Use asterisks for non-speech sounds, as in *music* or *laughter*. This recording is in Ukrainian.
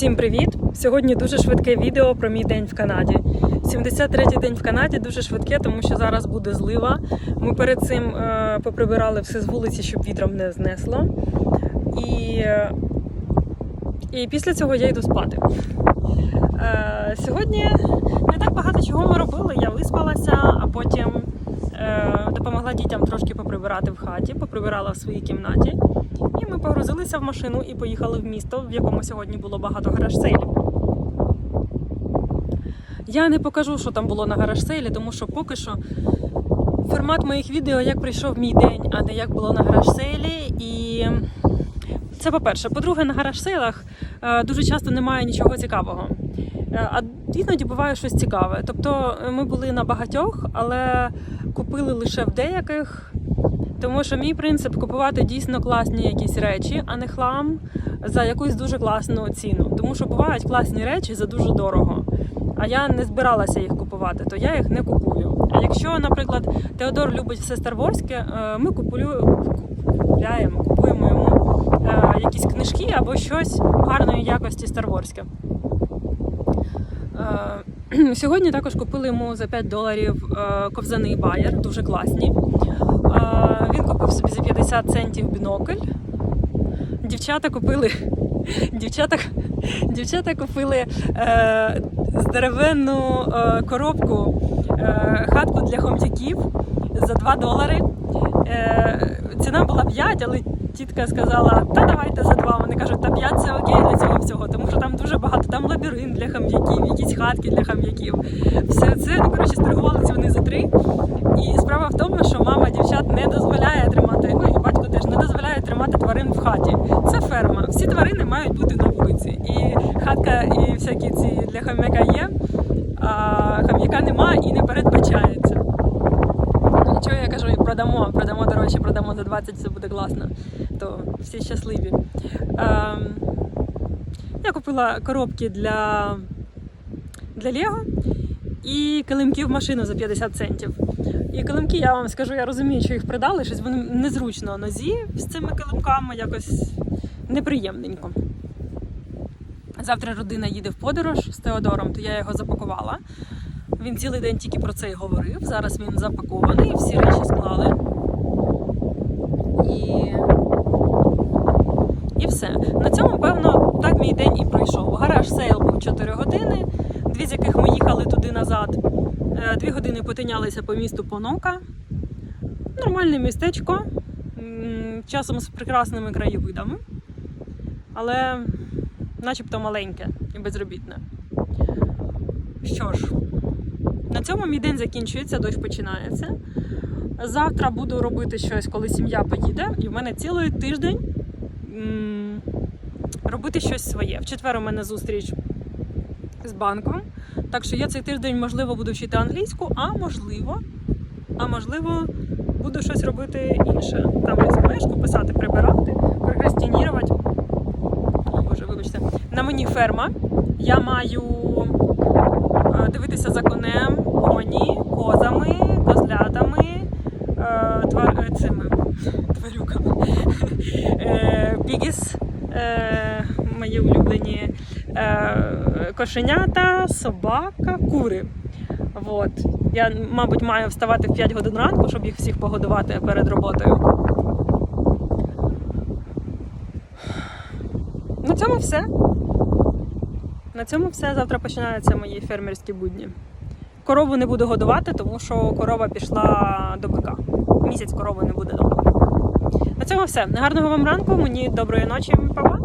Всім привіт! Сьогодні дуже швидке відео про мій день в Канаді. 73-й день в Канаді дуже швидке, тому що зараз буде злива. Ми перед цим е, поприбирали все з вулиці, щоб вітром не знесло. І, і після цього я йду спати. Е, сьогодні не так багато чого ми робили. Я виспалася, а потім допомогла дітям трошки поприбирати в хаті, поприбирала в своїй кімнаті. І ми погрузилися в машину і поїхали в місто, в якому сьогодні було багато гараж-сейлів. Я не покажу, що там було на гараж-сейлі, тому що поки що формат моїх відео як прийшов мій день, а не як було на гараж-сейлі. І це по-перше. По-друге, на гараж-сейлах е, дуже часто немає нічого цікавого. Е, А іноді буває щось цікаве. Тобто е, ми були на багатьох, але купили лише в деяких. Тому що мій принцип купувати дійсно класні якісь речі, а не хлам за якусь дуже класну ціну. Тому що бувають класні речі за дуже дорого. А я не збиралася їх купувати, то я їх не купую. А якщо, наприклад, Теодор любить все старворське, е, ми купуємо, купуємо йому якісь книжки або щось гарної якості старворське. Е, *clears throat* Сьогодні також купили йому за 5 доларів е, ковзаний байер, дуже класні. Е, Він купив собі за 50 центів бінокль. Дівчата купили. *laughs* Дівчата, дівчата купили е, здоровенну е, коробку, е, хатку для хом'яків за 2 долари. Е, ціна була 5, але тітка сказала, та давайте за 2. Вони кажуть, та 5 це окей для цього всього, тому що там дуже багато, там лабіринт для хам'яків, якісь хатки для хам'яків. Все це, ну коротше, сторгувалися вони за 3. І справа в тому, що мама дівчат не дозволяє тримати, ну і батько теж не дозволяє тримати тварин в хаті. Це ферма. Всі тварини мають бути на вулиці. І хатка, і всякі ці для хам'яка є, а хам'яка нема і не передбачається. Ну нічого, я кажу, продамо, продамо дорожче, продамо за 20, все буде класно. То всі щасливі. Ем, я купила коробки для, для Лего і килимки машину за 50 центів. І килимки, я вам скажу, я розумію, що їх придали, щось вони незручно нозі з цими килимками, якось неприємненько. Завтра родина їде в подорож з Теодором, то я його запакувала. Він цілий день тільки про це і говорив. Зараз він запакований, всі речі склали. І, і все. На цьому, певно, так мій день і пройшов. Гараж сейл був 4 години, дві з яких ми їхали туди назад. Е, Дві години потинялися по місту Понока. Нормальне містечко, часом з прекрасними краєвидами, але начебто маленьке і безробітне. Що ж, на цьому мій день закінчується, дощ починається. Завтра буду робити щось, коли сім'я поїде, і в мене цілий тиждень робити щось своє. В четвер у мене зустріч з банком. Так що я цей тиждень, можливо, буду вчити англійську, а можливо, а можливо, буду щось робити інше. Там резюмешку писати, прибирати, прокрастинірувати. Боже, вибачте. На мені ферма. Я маю е, дивитися за конем, коні, козами, козлятами, е, твар, е, цими тварюками. *laughs* Пігіс, е, мої улюблені кошенята, собака, кури. От. Я, мабуть, маю вставати в 5 годин ранку, щоб їх всіх погодувати перед роботою. На цьому все. На цьому все. Завтра починаються мої фермерські будні. Корову не буду годувати, тому що корова пішла до бика. Місяць корови не буде дома. На цьому все. Гарного вам ранку, мені доброї ночі, Па-па!